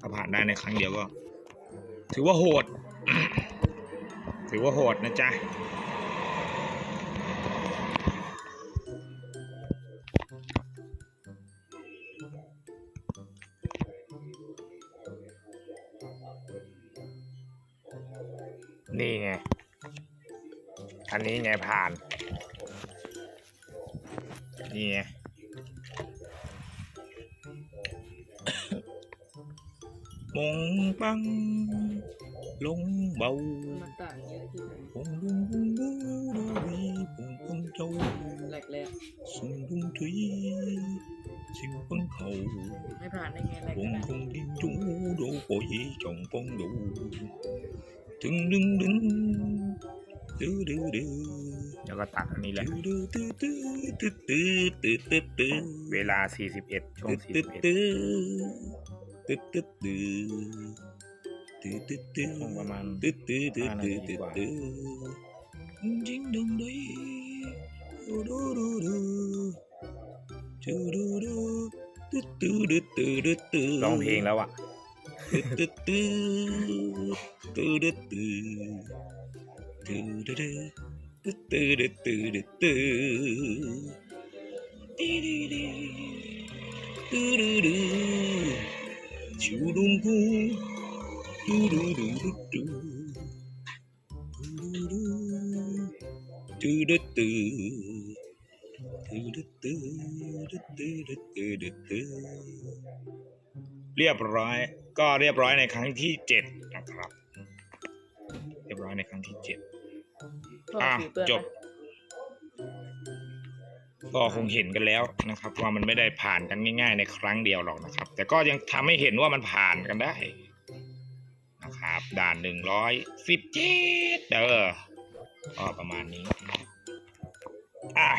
ถ้าผ่านได้ในครั้งเดียวก็ ถือว่าโหด ถือว่าโหดนะจ๊ะนี่ไง อันนี้ไงผ่าน gì nè bông băng lông bầu bông lung bung bú đô vi bông bông châu sùng bông thủy xin bông hậu bông bông điên chú đô cổ dĩ trọng bông đủ đứng đứng đứng đưa đưa đưa แรกแรกสุงลุงถุยสิวปังเขาๆไม่ผ่านได้ไงแรกปขงนาดคงดินจูดูปอยจงปงดูดึงดึงดึงดื้อดื้อดื้อเดี๋ยวก็ตัดอันนี้แหละดื้อดื้อดื้อดื้อดื้อดื้อดื้อดื้อเวลา 41ช่วง41ตื้อตื้อตื้อตื้อตื้อตื้อตื้อช่วงประมาณตื้อตื้อตื้อห้านาตื้อทีตื้อกว่าตื้อจริงดึงดีดูดูดูดูดูดูดูตื้อตื้อตื้อตื้อตื้อตื้อร้องเพลงแล้วอะตื้อตื้อตื้อตื้อ ตื้อตื้อตื้อตื้อตื้อตื้อตื้อตื้อตื้อตื้อดีดีดีตื้อดื้อดื้อชูดุงกูดูดูดูดูดูดูดูดูดูดูดูดูดูดูดูดูดูเรียบร้อย ก็เรียบร้อยในครั้งที่เจ็ดนะครับ เรียบร้อยในครั้งที่เจ็ด ออะผิวเปื้อนจบ ก็คงเห็นกันแล้วนะครับ ว่ามันไม่ได้ผ่านกันง่าย ๆ ในครั้งเดียวหรอกนะครับ แต่ก็ยังทำให้เห็นว่ามันผ่านกันได้ นะครับ ด่านหนึ่งร้อยสิบเจ็ดเด้อก็ประมาณนี้อะ